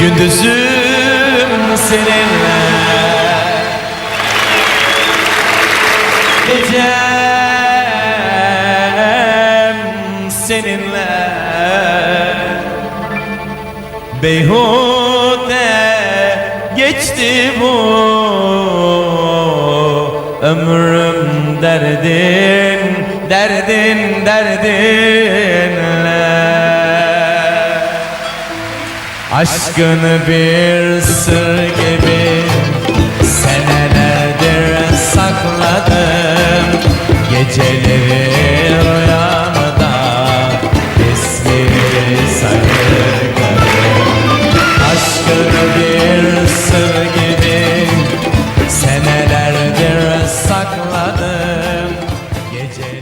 Gündüzüm seninle. Gecem seninle. Beyhude geçti bu Ömrüm derdin, derdin derdinle. Aşkını bir sır gibi senelerdir sakladım. Geceleri rüyamda ismini sakladım Aşkını bir sır gibi senelerdir sakladım. Geceleri